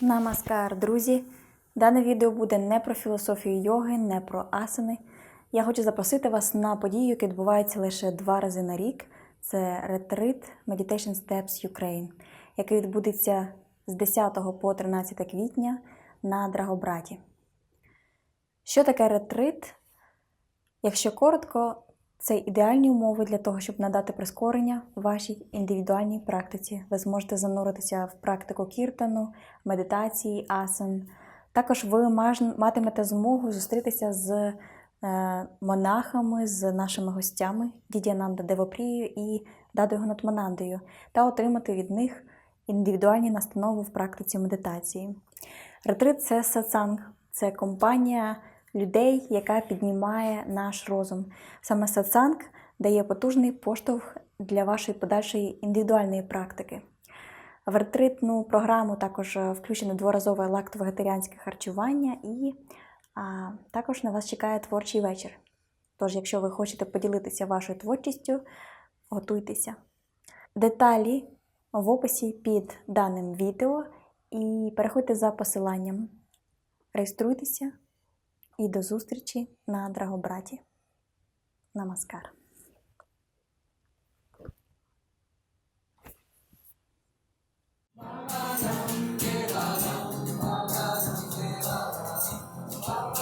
Намаскар, друзі! Дане відео буде не про філософію йоги, не про асани. Я хочу запросити вас на подію, яка відбувається лише два рази на рік. Це ретрит Meditation Steps Ukraine, який відбудеться з 10 по 13 квітня на Драгобраті. Що таке ретрит? Якщо коротко, це ідеальні умови для того, щоб надати прискорення вашій індивідуальній практиці. Ви зможете зануритися в практику кіртану, медитації, асан. Також ви матимете змогу зустрітися з е, монахами, з нашими гостями Дідіананда Девопрією і Дадою Ганатманандою та отримати від них індивідуальні настанови в практиці медитації. Ретрит це сатсанг, це компанія людей, яка піднімає наш розум. Саме сатсанг дає потужний поштовх для вашої подальшої індивідуальної практики. В ретритну програму також е, включено дворазове лактовегетаріанське харчування і а, також на вас чекає творчий вечір. Тож, якщо ви хочете поділитися вашою творчістю, готуйтеся. Деталі в описі під даним відео і переходьте за посиланням. Реєструйтеся і до зустрічі на Драгобраті. Намаскар! Bye.